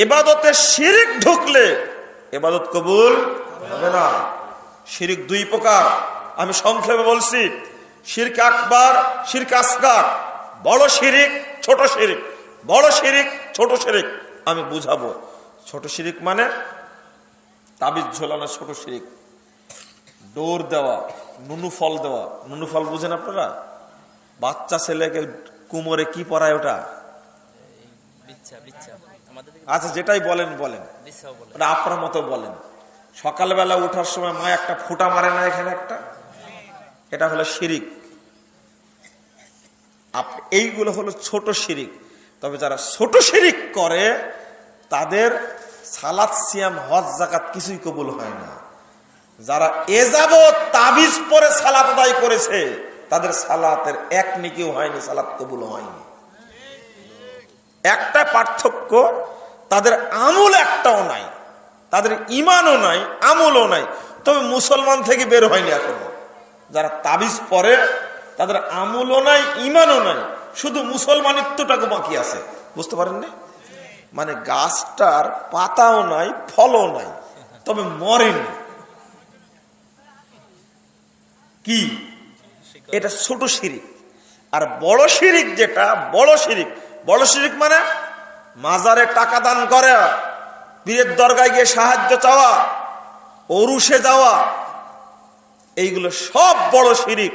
এবাদতে শিরিক ঢুকলে এবাদত কবুল হবে না। শিরিক দুই প্রকার। আমি সংক্ষেপে বলছি, শিরক আকবার, শিরক আসগার। বড় শিরিক, ছোট শিরিক। বড় শিরিক, ছোট শিরিক। আমি বুঝাবো, ছোট শিরিক মানে তাবিজ ঝোলানো ছোট শিরিক। ডোর দেওয়া, নুনু ফল দেওয়া। নুনু ফল বুঝেন আপনারা? বাচ্চা ছেলেকে কুমোরে কি পরায় ওটা? আচ্ছা যেটাই বলেন বলেন। ওটা আপনার মতো বলেন। সকালবেলা ওঠার সময় মা একটা ফুটা মারে না এখানে একটা? এটা হলো শিরিক। এইগুলো হলো ছোট শিরিক। তবে যারা ছোট শিরিক করে তাদের সালাত সিয়াম হজ জাকাত কিছুই কবুল হয় না। যারা এযাবৎ তাবিজ পরে সালাত আদায় করেছে তাদের সালাতের এক নিকেও হয়নি সালাত কবুল হয়নি। একটা পার্থক্য, তাদের আমল একটাও নাই, তাদের ইমানও নাই, আমলও নাই। তবে মুসলমান থেকে বের হয়নি এখনও। যারা তাবিজ পরে, তাদের আমলও নাই ইমানও নাই। শুধু মুসলমানিত্বটাকে বাকি আছে। বুঝতে পারেননি? মানে গাছটার পাতাও নাই, ফলও নাই, তবে মরেনি। কি? এটা ছোট শিরিক। আর বড় শিরিক যেটা, বড় শিরিক বড় শিরিক মানে? মাজারে টাকা দান করে, পীরের দরগায় গিয়ে সাহায্য চাওয়া অরুষে যাওয়া, এইগুলো সব বড় শিরিক।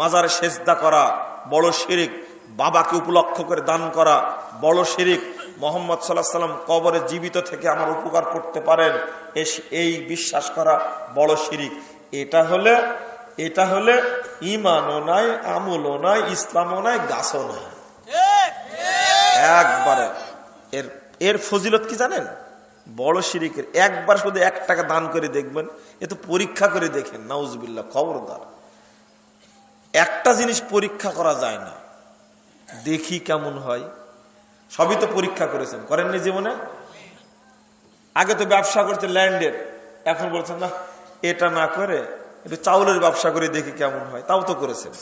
মাজারে সেজদা করা বড় শিরিক। বাবাকে উপলক্ষ করে দান করা বড় শিরিক। মোহাম্মদ সাল্লাহ সাল্লাম কবরে জীবিত থেকে আমার উপকার করতে পারেন এই বিশ্বাস করা বড় শিরিক। এটা হলে এটা হলে ইমানও নাই, আমলও নাই, ইসলামও নাই, গাছও নাই। একবারে এর এর ফজিলত কি জানেন? বড় শিরিকের একবার শুধু এক টাকা দান করে দেখবেন, এ তো পরীক্ষা করে দেখেন নাউজবিল্লা খবরদার। একটা জিনিস পরীক্ষা করা যায় না, দেখি কেমন হয়। সবই তো পরীক্ষা করেছেন, করেননি জীবনে? আগে তো ব্যবসা করছে ল্যান্ডের, এখন বলছেন না, এটা না করে, একটু চাউলের ব্যবসা করে দেখি কেমন হয়। তাও তো করেছেন।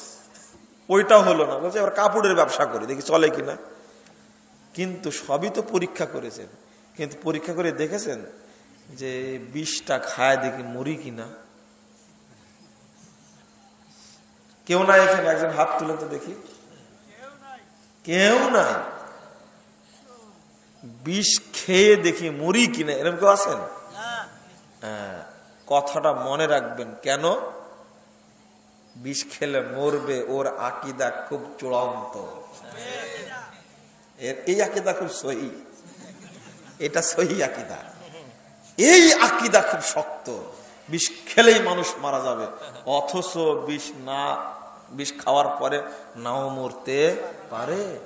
ওইটাও হলো না, বলছে, এবার কাপড়ের ব্যবসা করি, দেখি চলে কিনা। কিন্তু সবই তো পরীক্ষা করেছেন। কিন্তু পরীক্ষা করে দেখেছেন যে বিষটা খায় দেখি মরি কিনা। কেউ নাই এখানে একজন হাত তুলেন তো দেখি। কেউ নাই। বিষ খেয়ে দেখি মরি কিনা এরকম কেউ আছেন? হ্যাঁ, কথাটা মনে রাখবেন কেন? বিষ খেলে মরবে ওর আকিদা খুব চূড়ান্ত। এর এই আকিদা খুব সহি। এটা সহি আকিদা। এই আকিদা খুব শক্ত। বিষ খেলেই মানুষ মারা যাবে। অথচ বিষ না, বিষ খাওয়ার পরে নাও মরতে পারে।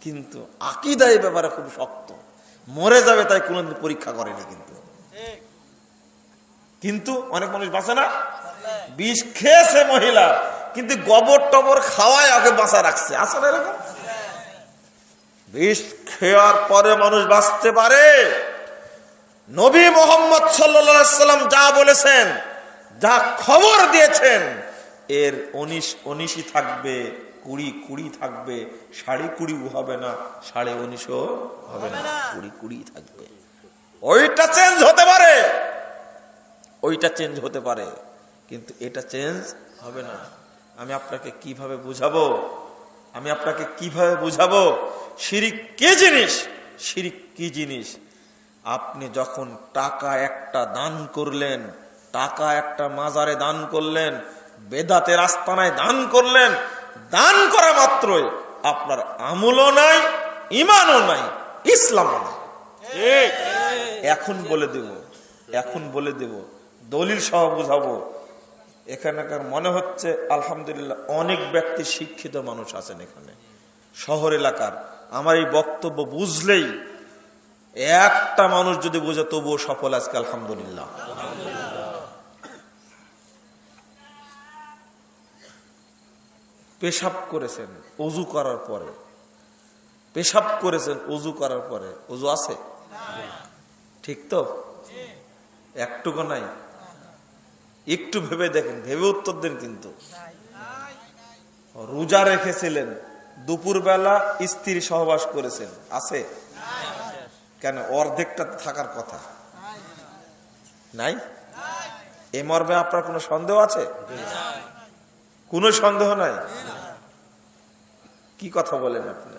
কিন্তু আকিদা এই ব্যাপারে খুব শক্ত। মরে যাবে তাই কোনোদিন পরীক্ষা করেনি কিন্তু। কিন্তু অনেক মানুষ বাঁচে না? বিষ খেয়েছে মহিলা, কিন্তু গোবর টবর খাওয়ায় ওকে বাঁচা রাখছে। আসলে এরকম? বিষ খেয়ার পরে মানুষ বাঁচতে পারে। নবী মোহাম্মদ সাল্লাম যা বলেছেন, যা খবর দিয়েছেন, এর উনিশ, উনিশই থাকবে, কুড়ি কুড়ি থাকবে, সাড়ে কুড়ি হবে না, সাড়ে উনিশও হবে না, কুড়ি কুড়ি থাকবে। ওইটা চেঞ্জ হতে পারে। ওইটা চেঞ্জ হতে পারে, কিন্তু এটা চেঞ্জ হবে না। আমি আপনাকে কীভাবে বুঝাবো? আমি আপনাকে কীভাবে বুঝাবো? শিরিক কি জিনিস? শিরিক কি জিনিস? আপনি যখন টাকা একটা দান করলেন টাকা একটা মাজারে দান করলেন বেদাতের আস্তানায় দান করলেন দান করা মাত্রই আপনার আমলও নাই ইমানও নাই ইসলামও নাই। এখন বলে দেব এখন বলে দেব দলিল সহ বুঝাবো। এখানকার মনে হচ্ছে আলহামদুলিল্লাহ অনেক ব্যক্তি শিক্ষিত মানুষ আছেন এখানে। শহর এলাকার আমার এই বক্তব্য বুঝলেই একটা মানুষ যদি বুঝে, তবুও সফল আজকে, আলহামদুলিল্লাহ। পেশাব করেছেন অজু করার পরে। পেশাব করেছেন অজু করার পরে। অজু আছে? ঠিক তো? একটুকু নাই। একটু ভেবে দেখেন, ভেবে উত্তর দেন কিন্তু। রোজা রেখেছিলেন দুপুরবেলা স্ত্রী সহবাস করেছেন। আছে? কেন? অর্ধেকটা থাকার কথা। নাই? এ মর্মে আপনার কোনো সন্দেহ আছে? কোনো সন্দেহ নাই? কি কথা বলেন আপনি?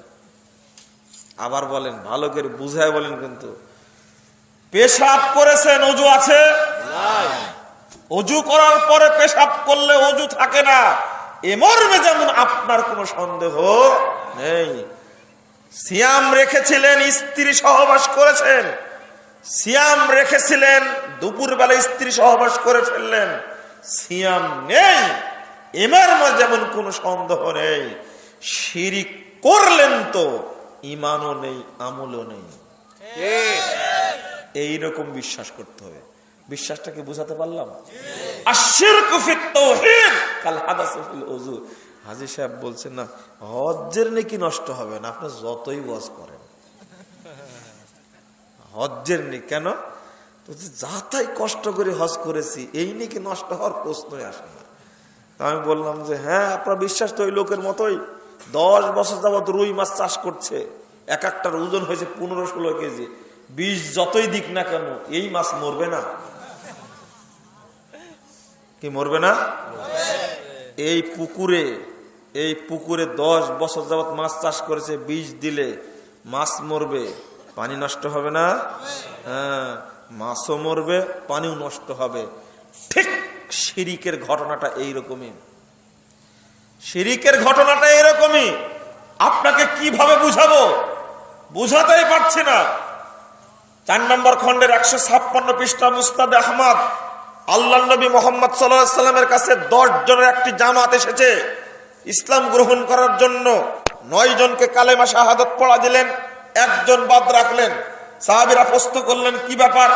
আবার বলেন, ভালো করে বুঝায় বলেন কিন্তু। পেশাব করেছেন, অজু আছে? অজু করার পরে পেশাব করলে অজু থাকে না। এ মর্মে যেমন আপনার কোনো সন্দেহ নেই। সিয়াম রেখেছিলেন, স্ত্রী সহবাস করেছেন। সিয়াম রেখেছিলেন, দুপুরবেলা স্ত্রী সহবাস করে ফেললেন। সিয়াম নেই এমার যেমন কোনো সন্দেহ নেই। শিরিক করলেন তো ইমানও নেই, আমলও নেই। এইরকম বিশ্বাস করতে হবে। বিশ্বাসটাকে বুঝাতে পারলাম? ফিত তাওহীদ উযু। সাহেব বলছেন না হজ্জের নষ্ট হবে না আপনি যতই ওয়াজ করেন। হজ্জের নি কেন? বলছে, যা তাই কষ্ট করে হজ করেছি এই নাকি নষ্ট হওয়ার প্রশ্নই আসে না। আমি বললাম যে হ্যাঁ আপনার বিশ্বাস তো ওই লোকের মতোই দশ বছর যাবত রুই মাছ চাষ করছে এক একটার ওজন হয়েছে পনেরো ষোলো কেজি বিষ যতই দিক না কেন এই মাছ মরবে না? কি মরবে না? এই পুকুরে এই পুকুরে দশ বছর যাবত মাছ চাষ করেছে, বীজ দিলে মাছ মরবে, পানি নষ্ট হবে না? হ্যাঁ মাছও মরবে, পানিও নষ্ট হবে। ঠিক শিরিকের ঘটনাটা এইরকমই। শিরিকের ঘটনাটা এরকমই আপনাকে কীভাবে বুঝাবো? বুঝাতেই পারছি না। চার নম্বর খন্ডের একশো ছাপ্পান্ন পৃষ্ঠা মুস্তাদ আহমদ আল্লাহ নবী মোহাম্মদ সাল্লামের কাছে দশ জনের একটি জামাত এসেছে। ইসলাম গ্রহণ করার জন্য নয় জনকে কালেমা শাহাদত পড়া দিলেন, একজন বাদ রাখলেন। সাহাবিরা প্রশ্ন করলেন, কি ব্যাপার?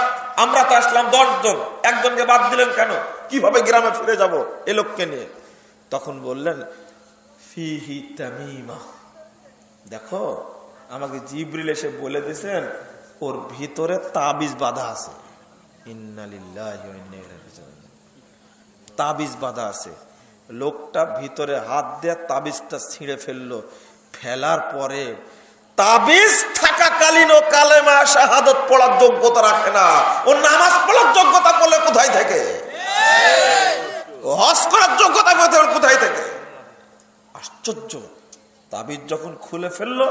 আমরা তো আসলাম দশ জন। একজনকে বাদ দিলেন কেন? কীভাবে গ্রামে ফিরে যাব এ লোককে নিয়ে? তখন বললেন দেখো, আমাকে জিবরিল এসে বলে দিয়েছেন, ওর ভিতরে তাবিজ বাধা আছে। তাবিজ বাধা আছে। লোকটা ভিতরে হাত দিয়ে তাবিজটা ছিঁড়ে ফেলল। ফেলার পরে তাবিজ থাকাকালীন ও কালেমা শাহাদত পড়ার যোগ্যতা রাখে না। ও নামাজ পড়ার যোগ্যতা করলে কোথায় থেকে? হজ করার যোগ্যতা কোথায় থেকে? আশ্চর্য। তাবিজ যখন খুলে ফেলল,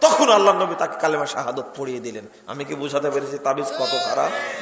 তখন আল্লাহ নবী তাকে কালেমা শাহাদত পড়িয়ে দিলেন। আমি কি বুঝাতে পেরেছি তাবিজ কত খারাপ?